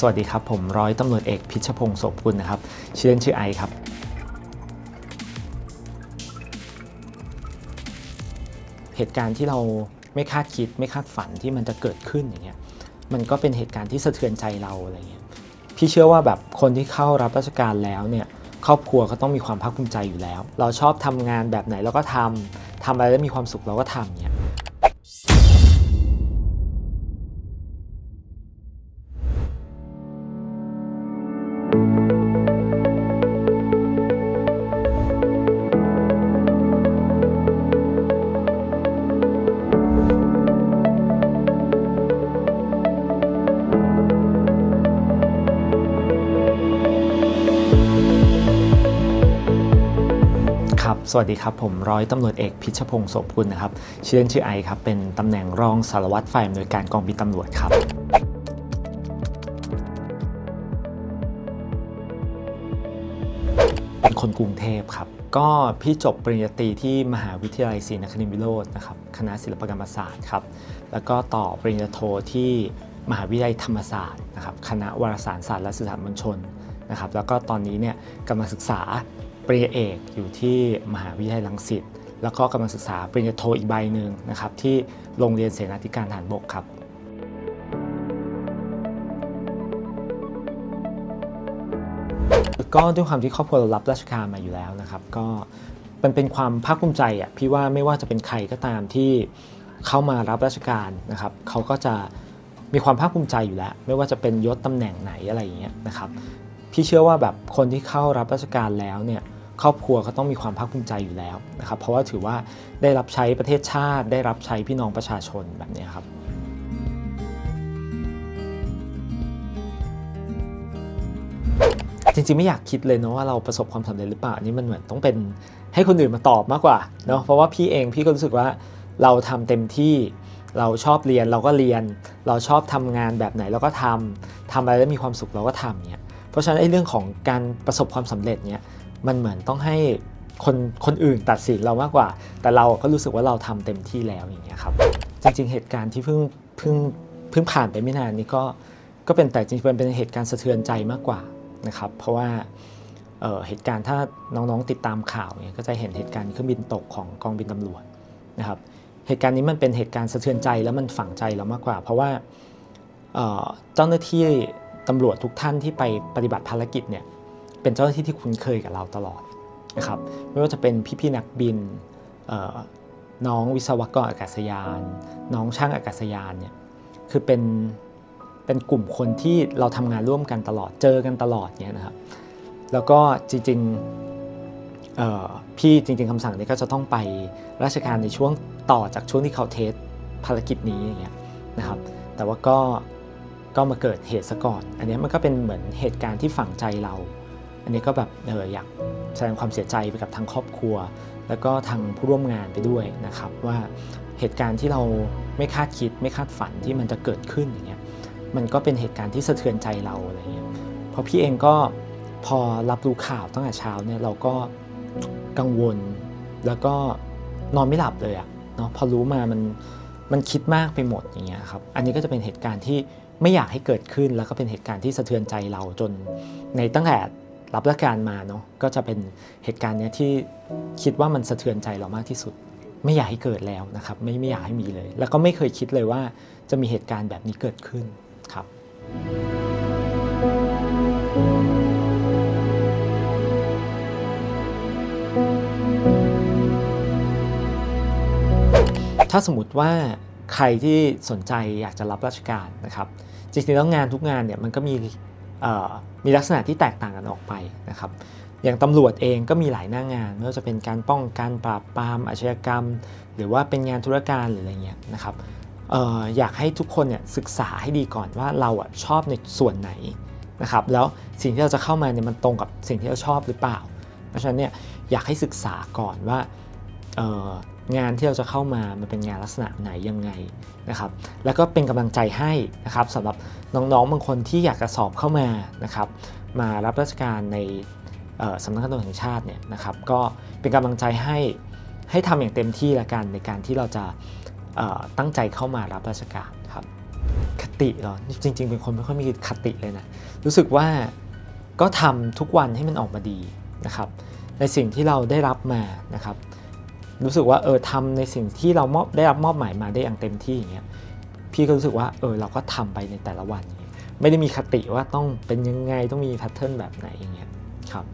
สวัสดีครับ ผมร้อยตำรวจเอกพิชพงศ์โสมกุลนะครับ ชื่อเล่นชื่อไอครับ เหตุการณ์ที่เราไม่คาดคิดไม่คาดฝันที่มันจะเกิดขึ้นอย่างเงี้ย มันก็เป็นเหตุการณ์ที่สะเทือนใจเราอะไรเงี้ย พี่เชื่อว่าแบบคนที่เข้ารับราชการแล้วเนี่ยครอบครัวก็ต้องมีความภาคภูมิใจอยู่แล้ว เราชอบทำงานแบบไหนเราก็ทำทำอะไรแล้วมีความสุขเราก็ทำเนี่ย ครับ สวัสดีครับ ผมร้อยตำรวจเอกพิชพงศ์โสมกุลนะครับ ชื่อเล่นชื่อไอครับ เป็นตำแหน่งรองสารวัตรฝ่ายอำนวยการกองบินตำรวจครับ เป็นคนกรุงเทพครับ ก็พี่จบปริญญาตรีที่มหาวิทยาลัยศรีนครินทรวิโรจน์นะครับ คณะศิลปกรรมศาสตร์ครับ แล้วก็ต่อปริญญาโทที่มหาวิทยาลัยธรรมศาสตร์นะครับ คณะวารสารศาสตร์และสื่อสารมวลชนนะครับ แล้วก็ตอนนี้เนี่ยกำลังศึกษา ปริญญาเอกอยู่ที่มหาวิทยาลัยรังสิตแล้วก็กำลังศึกษาปริญญาโทอีกใบหนึ่งนะครับที่โรงเรียนเสนาธิการทหารบกครับก็ด้วยความที่ครอบครัวเรารับราชการมาอยู่แล้วนะครับ ก็มันเป็นความภาคภูมิใจอะพี่ว่าไม่ว่าจะเป็นใครก็ตามที่เข้ามารับราชการนะครับเขาก็จะมีความภาคภูมิใจอยู่แล้ว ไม่ว่าจะเป็นยศตำแหน่งไหนอะไรอย่างเงี้ยนะครับพี่เชื่อว่าแบบคนที่เข้ารับราชการแล้วเนี่ย ครอบครัวก็ต้องมีความภาคภูมิใจอยู่แล้วนะครับ เพราะว่าถือว่าได้รับใช้ประเทศชาติ ได้รับใช้พี่น้องประชาชนแบบนี้ครับจริงๆไม่อยากคิดเลยเนาะว่าเราประสบความสำเร็จหรือเปล่าอันนี้มันเหมือนต้องเป็นให้คนอื่นมาตอบมากกว่าเนาะเพราะว่าพี่เองพี่ก็รู้สึกว่าเราทำเต็มที่เราชอบเรียนเราก็เรียน เราชอบทำงานแบบไหนเราก็ทำทำอะไรแล้วมีความสุขเราก็ทำเนี่ยเพราะฉะนั้นไอ้เรื่องของการประสบความสำเร็จเนี่ย มันเหมือนต้องให้คนคนอื่นตัดสินเรามากกว่า แต่เราก็รู้สึกว่าเราทำเต็มที่แล้วอย่างเงี้ยครับ จริง ๆ เหตุการณ์ที่เพิ่งเพิ่งเพิ่งผ่านไปไม่นานนี้ก็ก็เป็นแต่จริงๆเป็นเหตุการณ์สะเทือนใจมากกว่านะครับ เพราะว่าเอ่อเหตุการณ์ถ้าน้องๆติดตามข่าวเนี่ยก็จะเห็นเหตุการณ์เครื่องบินตกของกองบินตำรวจนะครับ เหตุการณ์นี้มันเป็นเหตุการณ์สะเทือนใจแล้วมันฝังใจเรามากกว่า เพราะว่าเอ่อเจ้าหน้าที่ตำรวจทุกท่านที่ไปปฏิบัติภารกิจเนี่ย เป็นเจ้าหน้าที่ที่คุ้นเคยกับเราตลอดนะครับไม่ว่าจะเป็นพี่ๆนักบินน้องวิศวกรอากาศยาน น้องช่างอากาศยานเนี่ยคือเป็นเป็นกลุ่มคนที่เราทำงานร่วมกันตลอดเจอกันตลอดเนี่ยนะครับ แล้วก็จริงๆพี่จริง ๆคำสั่งนี้ก็จะต้องไปราชการในช่วงต่อจากช่วงที่เขาเทสภารกิจนี้อย่างเงี้ยนะครับ แต่ว่าก็ก็มาเกิดเหตุซะก่อน อันนี้มันก็เป็นเหมือนเหตุการณ์ที่ฝังใจเรา อันนี้ก็แบบเอออยากแสดงความเสียใจไปกับทางครอบครัว แล้วก็ทางผู้ร่วมงานไปด้วยนะครับ ว่าเหตุการณ์ที่เราไม่คาดคิดไม่คาดฝันที่มันจะเกิดขึ้นอย่างเงี้ยมันก็เป็นเหตุการณ์ที่สะเทือนใจเราอะไรเงี้ยเพราะพี่เองก็พอรับรู้ข่าวตั้งแต่เช้าเนี่ยเราก็กังวลแล้วก็นอนไม่หลับเลยอะเนาะพอรู้มามันมันคิดมากไปหมดอย่างเงี้ยครับอันนี้ก็จะเป็นเหตุการณ์ที่ไม่อยากให้เกิดขึ้น แล้วก็เป็นเหตุการณ์ที่สะเทือนใจเราจนในตั้งแต่ รับราชการมาเนาะก็จะเป็นเหตุการณ์เนี้ยที่คิดว่ามันสะเทือนใจเรามากที่สุด ไม่อยากให้เกิดแล้วนะครับไม่ไม่อยากให้มีเลย แล้วก็ไม่เคยคิดเลยว่าจะมีเหตุการณ์แบบนี้เกิดขึ้นครับ ถ้าสมมติว่าใครที่สนใจอยากจะรับราชการนะครับจริงๆแล้วงานทุกงานเนี่ยมันก็มี มีลักษณะที่แตกต่างกันออกไปนะครับ อย่างตำรวจเองก็มีหลายหน้างานไม่ว่าจะเป็นการป้องกันปราบปรามอาชญากรรม หรือว่าเป็นงานธุรการหรืออะไรเงี้ยนะครับอออยากให้ทุกคนเนี่ยศึกษาให้ดีก่อนว่าเราอะชอบในส่วนไหนนะครับแล้วสิ่งที่เราจะเข้ามาเนี่ยมันตรงกับสิ่งที่เราชอบหรือเปล่า เพราะฉะนั้นเนี่ยอยากให้ศึกษาก่อนว่า งานที่เราจะเข้ามามันเป็นงานลักษณะไหนยังไงนะครับ แล้วก็เป็นกำลังใจให้นะครับสำหรับน้องๆบางคนที่อยากจะสอบเข้ามานะครับ มารับราชการในสำนักงานตำรวจแห่งชาติเนี่ยนะครับ ก็เป็นกำลังใจให้ให้ทำอย่างเต็มที่ละกันในการที่เราจะตั้งใจเข้ามารับราชการครับคติเหรอจริง ๆ เป็นคนไม่ค่อยมีคติเลยนะรู้สึกว่าก็ทำทุกวันให้มันออกมาดีนะครับ ในสิ่งที่เราได้รับมานะครับ รู้สึกว่าเออทำในสิ่งที่เรามอบได้รับมอบหมายมาได้อย่างเต็มที่อย่างเงี้ยพี่ก็รู้สึกว่าเออเราก็ทำไปในแต่ละวันอย่างเงี้ยไม่ได้มีคติว่าต้องเป็นยังไงต้องมีแพทเทิร์นแบบไหนอย่างเงี้ยครับ